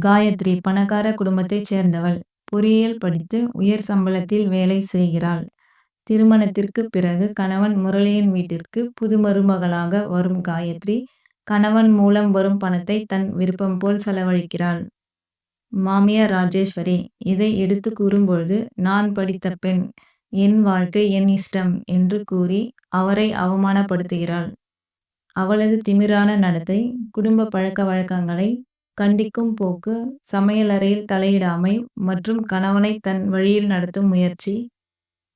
காயத்ரி பணக்கார குடும்பத்தைச் சேர்ந்தவள். பொறியியல் படித்து உயர் சம்பளத்தில் வேலை செய்கிறாள். திருமணத்திற்குப் பிறகு கணவன் முரளியின் வீட்டிற்கு புது மருமகளாக வரும் காயத்ரி, கணவன் மூலம் வரும் பணத்தை தன் விருப்பம் போல் செலவழிக்கிறாள். மாமியார் ராஜேஸ்வரி இதை எடுத்துக் கூறும்பொழுது, நான் படித்த பெண், என் வாழ்க்கை என் இஷ்டம் என்று கூறி அவரை அவமானப்படுத்துகிறாள். அவளது திமிரான நடத்தை, குடும்ப பழக்க வழக்கங்களை கண்டிக்கும் போக்கு, சமையலறையில் தலையிடாமை மற்றும் கணவனை தன் வழியில் நடத்தும் முயற்சி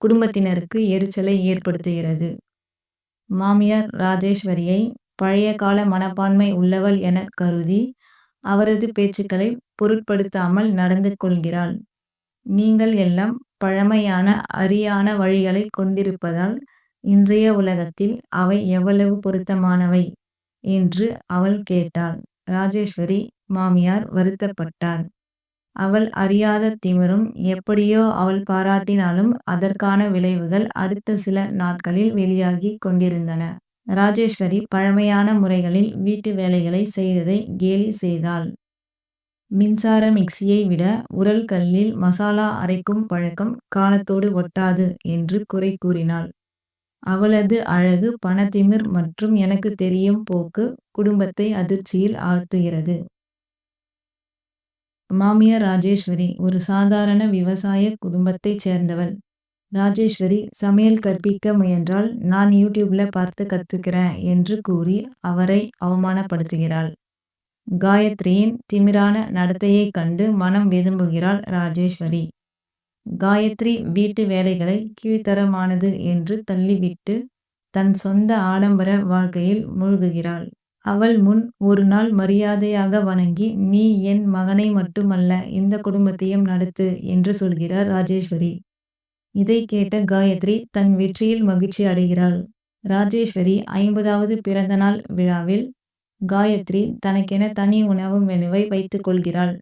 குடும்பத்தினருக்கு எரிச்சலை ஏற்படுத்துகிறது. மாமியார் ராஜேஸ்வரியை பழைய கால மனப்பான்மை உள்ளவள் என கருதி, அவரது பேச்சுக்களை பொருட்படுத்தாமல் நடந்து கொள்கிறாள். நீங்கள் எல்லாம் பழமையான அரியான வழிகளைக் கொண்டிருப்பதால், இன்றைய உலகத்தில் அவை எவ்வளவு பொருத்தமானவை? என்று அவள் கேட்டாள். ராஜேஸ்வரி மாமியார் வருத்தப்பட்டார். அவள் அறியாத திமிரும் எப்படியோ அவள் பாராட்டினாலும் அதற்கான விளைவுகள் அடுத்த சில நாட்களில் வெளியாகிக் கொண்டிருந்தன. ராஜேஸ்வரி பழமையான முறைகளில் வீட்டு வேலைகளை செய்ததை கேலி செய்தாள். மின்சார மிக்சியை விட உரல் கல்லில் மசாலா அரைக்கும் பழக்கம் காலத்தோடு ஒட்டாது என்று குறை கூறினாள். அவளது அழகு பணத்திமிர் மற்றும் எனக்கு தெரியும் போக்கு குடும்பத்தை அதிர்ச்சியில் ஆழ்த்துகிறது. மாமியார் ராஜேஸ்வரி ஒரு சாதாரண விவசாய குடும்பத்தைச் சேர்ந்தவள். ராஜேஸ்வரி சமையல் கற்பிக்க முயன்றால், நான் யூடியூப்ல பார்த்து கத்துக்கிறேன் என்று கூறி அவரை அவமானப்படுத்துகிறாள். காயத்ரியின் திமிரான நடத்தையைக் கண்டு மனம் விரும்புகிறாள் ராஜேஸ்வரி. காயத்ரி வீட்டு வேலைகளை கீழ்த்தரமானது என்று தள்ளிவிட்டு, தன் சொந்த ஆடம்பர வாழ்க்கையில் மூழ்குகிறாள். அவள் முன் ஒரு நாள் மரியாதையாக வணங்கி, நீ என் மகனை மட்டுமல்ல இந்த குடும்பத்தையும் நடத்து என்று சொல்கிறார் ராஜேஸ்வரி. இதைக் கேட்ட காயத்ரி தன் வெற்றியில் மகிழ்ச்சி அடைகிறாள். ராஜேஸ்வரி ஐம்பதாவது பிறந்த நாள் விழாவில் காயத்ரி தனக்கென தனி உணவு மெனுவை வைத்துக் கொள்கிறாள்.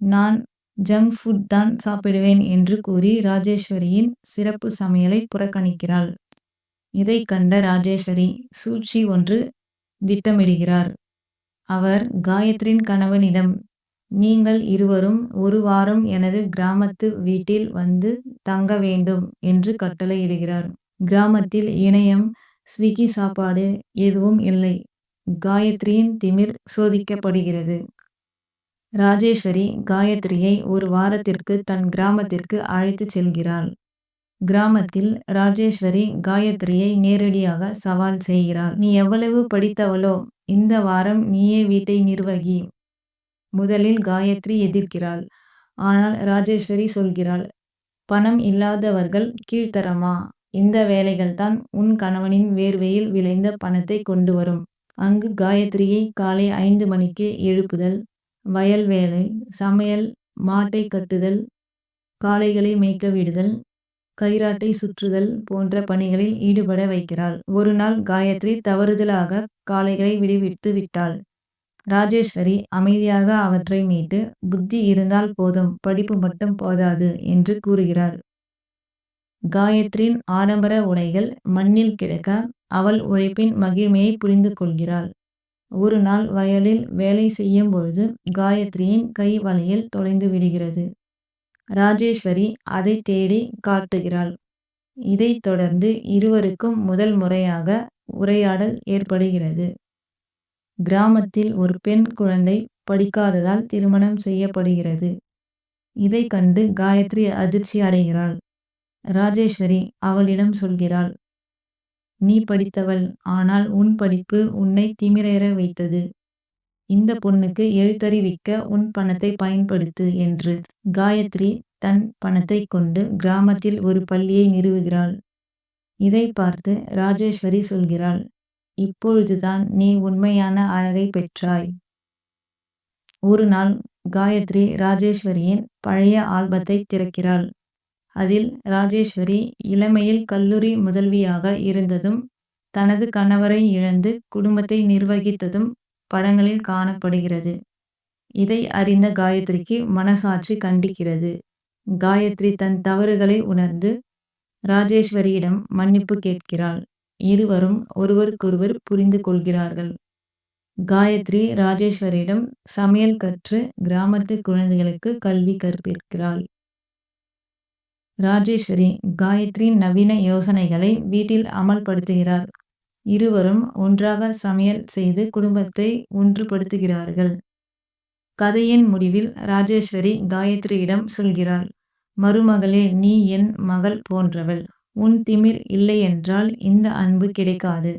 நான் ஜங்க் ஃபுட் தான் சாப்பிடுவேன் என்று கூறி ராஜேஸ்வரியின் சிறப்பு சமையலை புறக்கணிக்கிறாள். இதைக் கண்ட ராஜேஸ்வரி சூழ்ச்சி ஒன்று திட்டமிடுகிறார். அவர் காயத்ரியின் கணவனிடம், நீங்கள் இருவரும் ஒரு வாரம் எனது கிராமத்து வீட்டில் வந்து தங்க வேண்டும் என்று கட்டளையிடுகிறார். கிராமத்தில் இணையம், ஸ்விக்கி சாப்பாடு எதுவும் இல்லை. காயத்ரியின் திமிர் சோதிக்கப்படுகிறது. ராஜேஸ்வரி காயத்ரியை ஒரு வாரத்திற்கு தன் கிராமத்திற்கு அழைத்துச் செல்கிறாள். கிராமத்தில் ராஜேஸ்வரி காயத்ரியை நேரடியாக சவால் செய்கிறாள். நீ எவ்வளவு படித்தவளோ, இந்த வாரம் நீயே வீட்டை நிர்வகி. முதலில் காயத்ரி எதிர்க்கிறாள். ஆனால் ராஜேஸ்வரி சொல்கிறாள், பணம் இல்லாதவர்கள் கீழ்த்தரமா? இந்த வேலைகள்தான் உன் கணவனின் வேர்வையில் விளைந்த பணத்தை கொண்டு வரும். அங்கு காயத்ரியை காலை ஐந்து மணிக்கு எழுப்புதல், வயல் வேலை, சமையல், மாட்டை கட்டுதல், காளைகளை மேய்க்க விடுதல், கயிறாட்டை சுற்றுதல் போன்ற பணிகளில் ஈடுபட வைக்கிறாள். ஒரு நாள் காயத்ரி தவறுதலாக காளைகளை விடுவித்து விட்டாள். ராஜேஸ்வரி அமைதியாக அவற்றை மீட்டு, புத்தி இருந்தால் போதும் படிப்பு மட்டும் போதாது என்று கூறுகிறார். காயத்ரியின் ஆடம்பர உடைகள் மண்ணில் கிடக்க, அவள் உழைப்பின் மகிழ்மையை புரிந்து கொள்கிறாள். ஒரு நாள் வயலில் வேலை செய்யும் பொழுது காயத்ரியின் கை வலையில் தொலைந்து விடுகிறது. ராஜேஸ்வரி அதை தேடி காட்டுகிறாள். இதைத் தொடர்ந்து இருவருக்கும் முதல் முறையாக உரையாடல் ஏற்படுகிறது. கிராமத்தில் ஒரு பெண் குழந்தை படிக்காததால் திருமணம் செய்யப்படுகிறது. இதை கண்டு காயத்ரி அதிர்ச்சி அடைகிறாள். ராஜேஸ்வரி அவளிடம் சொல்கிறாள், நீ படித்தவள், ஆனால் உன் படிப்பு உன்னை திமிரேற வைத்தது. இந்த பொண்ணுக்கு எழுத்தறிவிக்க உன் பணத்தை பயன்படுத்து என்று. காயத்ரி தன் பணத்தை கொண்டு கிராமத்தில் ஒரு பள்ளியை நிறுவுகிறாள். இதை பார்த்து ராஜேஸ்வரி சொல்கிறாள், இப்பொழுதுதான் நீ உண்மையான அழகை பெற்றாய். ஒரு நாள் காயத்ரி ராஜேஸ்வரியின் பழைய ஆல்பத்தை திறக்கிறாள். அதில் ராஜேஸ்வரி இளமையில் கல்லூரி முதல்வியாக இருந்ததும், தனது கணவரை இழந்து குடும்பத்தை நிர்வகித்ததும் படங்களில் காணப்படுகிறது. இதை அறிந்த காயத்ரிக்கு மனசாட்சி கண்டிக்கிறது. காயத்ரி தன் தவறுகளை உணர்ந்து ராஜேஸ்வரியிடம் மன்னிப்பு கேட்கிறாள். இருவரும் ஒருவருக்கொருவர் புரிந்து கொள்கிறார்கள். காயத்ரி ராஜேஸ்வரியிடம் சமையல் கற்று கிராமத்து குழந்தைகளுக்கு கல்வி கற்பிக்கிறாள். ராஜேஸ்வரி காயத்ரியின் நவீன யோசனைகளை வீட்டில் அமல்படுத்துகிறார். இருவரும் ஒன்றாக சமையல் செய்து குடும்பத்தை ஒன்றுபடுத்துகிறார்கள். கதையின் முடிவில் ராஜேஸ்வரி காயத்ரியிடம் சொல்கிறாள் மருமகளே நீ என் மகள் போன்றவள். உன் திமிர் இல்லையென்றால் இந்த அன்பு கிடைக்காது.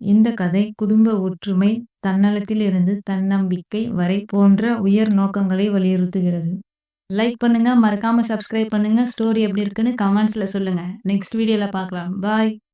இந்த கதை குடும்ப ஒற்றுமை, தன்னலத்திலிருந்து தன்னம்பிக்கை வரை போன்ற உயர் நோக்கங்களை வலியுறுத்துகிறது. லைக் பண்ணுங்க, மறக்காம சப்ஸ்கிரைப் பண்ணுங்க. ஸ்டோரி எப்படி இருக்குன்னு கமெண்ட்ஸ்ல சொல்லுங்க. நெக்ஸ்ட் வீடியோல பார்க்கலாம். பாய்.